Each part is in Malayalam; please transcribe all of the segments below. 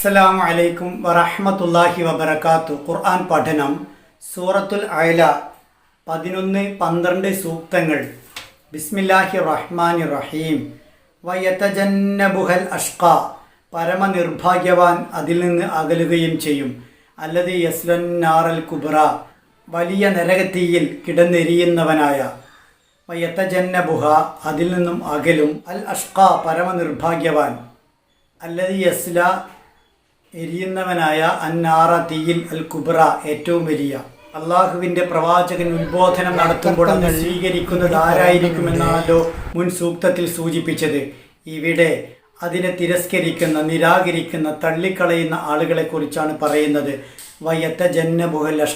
അസ്സലാമു അലൈക്കും വറഹമത്തല്ലാഹി വബർക്കാത്തു ഖുർആൻ പഠനം സൂറത്തുൽ അയല പതിനൊന്ന് പന്ത്രണ്ട് സൂക്തങ്ങൾ. ബിസ്മില്ലാഹി റഹ്മാൻ റഹീം. വയത്തജന്നബുഹൽ അഷ്ക പരമനിർഭാഗ്യവാൻ അതിൽ നിന്ന് അകലുകയും ചെയ്യും. അല്ലത് യസ്ലന്നാറൽ നാറൽ കുബ്ര വലിയ നരകത്തിയിൽ കിടന്നെരിയുന്നവനായ. വയത്തജന്നബുഹ അതിൽ നിന്നും അകലും. അൽ അഷ്ക പരമനിർഭാഗ്യവാൻ. അല്ലത് യസ്ല എരിയുന്നവനായ അന്നാറ തീയിൽ അൽ കുബ്ര ഏറ്റവും വലിയ. അള്ളാഹുവിന്റെ പ്രവാചകൻ ഉത്ബോധനം നടത്തുമ്പോൾ അത് സ്വീകരിക്കുന്നത് ആരായിരിക്കുമെന്നാണല്ലോ മുൻ സൂക്തത്തിൽ സൂചിപ്പിച്ചത്. ഇവിടെ അതിനെ തിരസ്കരിക്കുന്ന നിരാകരിക്കുന്ന തള്ളിക്കളയുന്ന ആളുകളെ കുറിച്ചാണ് പറയുന്നത്. വയത്ത ജന്നബുഹൽ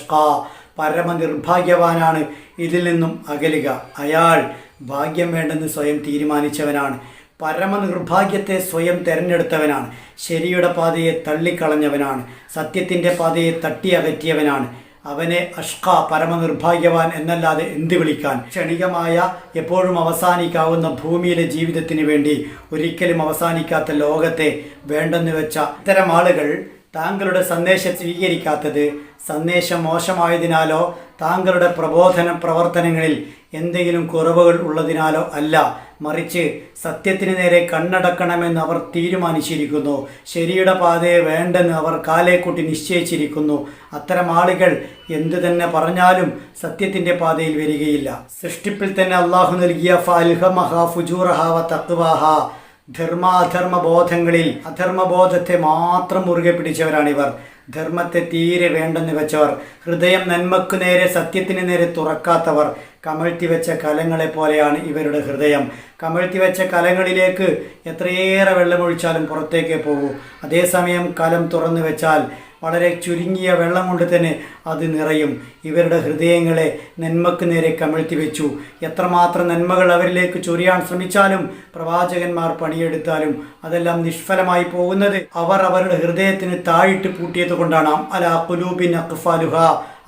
പരമ നിർഭാഗ്യവാനാണ് ഇതിൽ നിന്നും അകലുക. അയാൾ ഭാഗ്യം വേണ്ടെന്ന് സ്വയം തീരുമാനിച്ചവനാണ്. പരമനിർഭാഗ്യത്തെ സ്വയം തിരഞ്ഞെടുത്തവനാണ്. ശരിയുടെ പാതയെ തള്ളിക്കളഞ്ഞവനാണ്. സത്യത്തിന്റെ പാതയെ തട്ടി അകറ്റിയവനാണ്. അവനെ അഷ്ക പരമനിർഭാഗ്യവാൻ എന്നല്ലാതെ എന്ത് വിളിക്കാൻ? ക്ഷണികമായ എപ്പോഴും അവസാനിക്കാവുന്ന ഭൂമിയിലെ ജീവിതത്തിന് വേണ്ടി ഒരിക്കലും അവസാനിക്കാത്ത ലോകത്തെ വേണ്ടെന്ന് വെച്ച ഇത്തരം ആളുകൾ താങ്കളുടെ സന്ദേശം സ്വീകരിക്കാത്തത് സന്ദേശം മോശമായതിനാലോ താങ്കളുടെ പ്രബോധന പ്രവർത്തനങ്ങളിൽ എന്തെങ്കിലും കുറവുകൾ ഉള്ളതിനാലോ അല്ല. മറിച്ച് സത്യത്തിന് നേരെ കണ്ണടക്കണമെന്ന് അവർ തീരുമാനിച്ചിരിക്കുന്നു. ശരിയുടെ പാതയെ വേണ്ടെന്ന് അവർ കാലേക്കൂട്ടി നിശ്ചയിച്ചിരിക്കുന്നു. അത്തരം ആളുകൾ എന്തു തന്നെ പറഞ്ഞാലും സത്യത്തിന്റെ പാതയിൽ വരികയില്ല. സൃഷ്ടിപ്പിൽ തന്നെ അള്ളാഹു നൽകിയ ഫാൽഹമഹ ഫുജൂറഹാവ തത്വാഹ ധർമാധർമ്മ ബോധങ്ങളിൽ അധർമ്മബോധത്തെ മാത്രം മുറുകെ പിടിച്ചവരാണിവർ. ധർമ്മത്തെ തീരെ വേണ്ടെന്ന് വെച്ചവർ ഹൃദയം നന്മക്കു നേരെ സത്യത്തിന് നേരെ തുറക്കാത്തവർ കമഴ്ത്തി വെച്ച കലങ്ങളെ പോലെയാണ് ഇവരുടെ ഹൃദയം. കമഴ്ത്തി വെച്ച കലങ്ങളിലേക്ക് എത്രയേറെ വെള്ളമൊഴിച്ചാലും പുറത്തേക്കേ പോകൂ. അതേസമയം കലം തുറന്നു വെച്ചാൽ വളരെ ചുരുങ്ങിയ വെള്ളം കൊണ്ട് തന്നെ അത് നിറയും. ഇവരുടെ ഹൃദയങ്ങളെ നന്മക്ക് നേരെ കമിഴ്ത്തി വെച്ചു. എത്രമാത്രം നന്മകൾ അവരിലേക്ക് ചൊരിയാൻ ശ്രമിച്ചാലും പ്രവാചകന്മാർ പണിയെടുത്താലും അതെല്ലാം നിഷ്ഫലമായി പോകുന്നത് അവർ അവരുടെ ഹൃദയത്തിന് താഴിട്ട് പൂട്ടിയത് കൊണ്ടാണ്. അല കുലൂബിൻ അക്ഫാലുഹ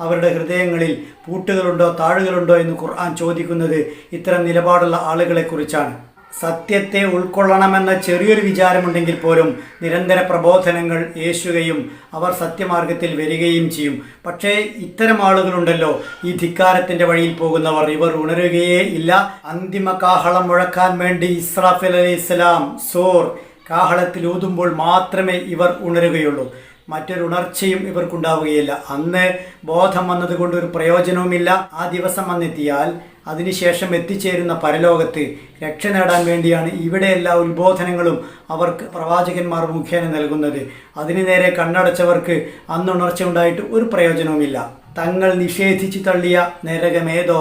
അവരുടെ ഹൃദയങ്ങളിൽ പൂട്ടുകളുണ്ടോ താഴുകളുണ്ടോ എന്ന് ഖുർആൻ ചോദിക്കുന്നത് ഇത്തരം നിലപാടുള്ള ആളുകളെ കുറിച്ചാണ്. സത്യത്തെ ഉൾക്കൊള്ളണമെന്ന ചെറിയൊരു വിചാരമുണ്ടെങ്കിൽ പോലും നിരന്തര പ്രബോധനങ്ങൾ യേശുകയും അവർ സത്യമാർഗത്തിൽ വരികയും ചെയ്യും. പക്ഷേ ഇത്തരം ആളുകളുണ്ടല്ലോ ഈ ധിക്കാരത്തിന്റെ വഴിയിൽ പോകുന്നവർ. ഇവർ ഉണരുകയേ ഇല്ല. അന്തിമ കാഹളം മുഴക്കാൻ വേണ്ടി ഇസ്രാഫിൽ അലി ഇസ്ലാം സോർ കാഹളത്തിൽ ഊതുമ്പോൾ മാത്രമേ ഇവർ ഉണരുകയുള്ളൂ. മറ്റൊരു ഉണർച്ചയും ഇവർക്കുണ്ടാവുകയില്ല. അന്ന് ബോധം വന്നതുകൊണ്ട് ഒരു പ്രയോജനവുമില്ല. ആ ദിവസം വന്നെത്തിയാൽ അതിനുശേഷം എത്തിച്ചേരുന്ന പരലോകത്ത് രക്ഷ നേടാൻ വേണ്ടിയാണ് ഇവിടെ എല്ലാ ഉത്ബോധനങ്ങളും അവർക്ക് പ്രവാചകന്മാർ മുഖേന നൽകുന്നത്. അതിനു നേരെ കണ്ണടച്ചവർക്ക് അന്നുണർച്ച ഉണ്ടായിട്ട് ഒരു പ്രയോജനവുമില്ല. തങ്ങൾ നിഷേധിച്ചു തള്ളിയ നരകമേതോ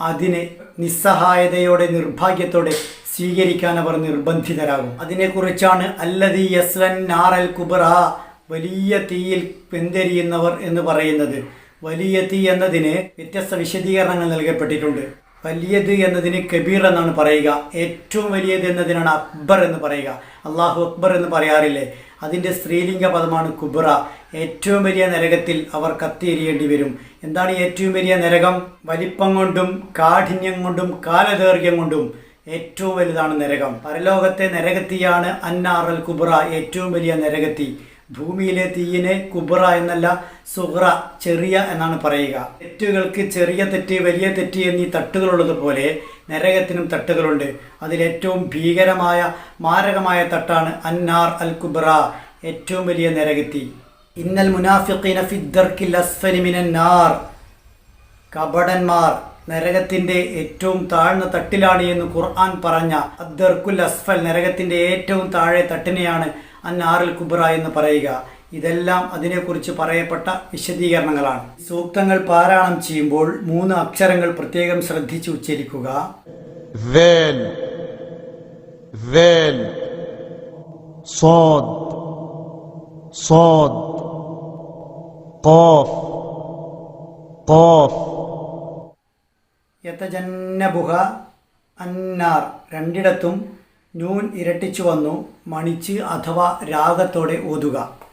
അതിനെ നിസ്സഹായതയോടെ നിർഭാഗ്യത്തോടെ സ്വീകരിക്കാൻ അവർ നിർബന്ധിതരാകും. അതിനെക്കുറിച്ചാണ് അല്ലതി യസ്ലൻ നാറൽ കുബറ വലിയ തീയിൽ വെന്തെരിയുന്നവർ എന്ന് പറയുന്നത്. വലിയ തീ എന്നതിന് വ്യത്യസ്ത വിശദീകരണങ്ങൾ നൽകപ്പെട്ടിട്ടുണ്ട്. വലിയത് എന്നതിന് കബീർ എന്നാണ് പറയുക. ഏറ്റവും വലിയത് എന്നതിനാണ് അക്ബർ എന്ന് പറയുക. അള്ളാഹു അക്ബർ എന്ന് പറയാറില്ലേ? അതിന്റെ സ്ത്രീലിംഗ പദമാണ് കുബ്ര. ഏറ്റവും വലിയ നരകത്തിൽ അവർ കത്തിയെരിയേണ്ടി വരും. എന്താണ് ഏറ്റവും വലിയ നരകം? വലിപ്പം കൊണ്ടും കാഠിന്യം കൊണ്ടും കാലദൈർഘ്യം കൊണ്ടും ഏറ്റവും വലുതാണ് നരകം. പരലോകത്തെ നരകത്തിയാണ് അന്നാറൽ കുബ്ര ഏറ്റവും വലിയ നരകത്തി. ഭൂമിയിലെ തീയിനെ കുബ്ര എന്നല്ല സുഹ്ര ചെറിയ എന്നാണ് പറയുക. തെറ്റുകൾക്ക് ചെറിയ തെറ്റ് വലിയ തെറ്റ് എന്നീ തട്ടുകളുള്ളതുപോലെ നരകത്തിനും തട്ടുകളുണ്ട്. അതിലേറ്റവും ഭീകരമായ മാരകമായ തട്ടാണ് അന്നാർ അൽ കുബ്ര ഏറ്റവും വലിയ നരകത്തി. ഇന്നൽ മുനാഫിഖീന ഫിദ്ദർക്കിൽ കപടന്മാർ നരകത്തിന്റെ ഏറ്റവും താഴ്ന്ന തട്ടിലാണ് എന്ന് ഖുർആൻ പറഞ്ഞ. അദ്ദർക്കുൽ അസ്ഫൽ നരകത്തിന്റെ ഏറ്റവും താഴെ തട്ടിനെയാണ് അന്നാറിൽ കുബ്ര എന്ന് പറയുക ഇതെല്ലാം അതിനെക്കുറിച്ച് പറയപ്പെട്ട വിശദീകരണങ്ങളാണ് സൂക്തങ്ങൾ പാരായണം ചെയ്യുമ്പോൾ മൂന്ന് അക്ഷരങ്ങൾ പ്രത്യേകം ശ്രദ്ധിച്ച് ഉച്ചരിക്കുക ذال ذال صاد صاد قاف قاف യതജന്നബുഹ അന്നാർ രണ്ടിടത്തും നൂൻ ഇരട്ടിച്ചു വന്നു. മണിച്ച് അഥവാ രാഗത്തോടെ ഓതുക.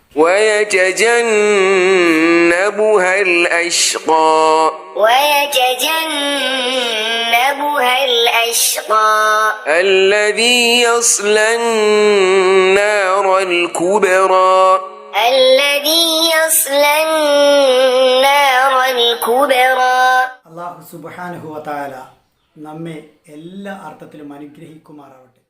അള്ളാഹു സുബാനുഹുവ നമ്മെ എല്ലാ അർത്ഥത്തിലും അനുഗ്രഹിക്കുമാറാവട്ടെ.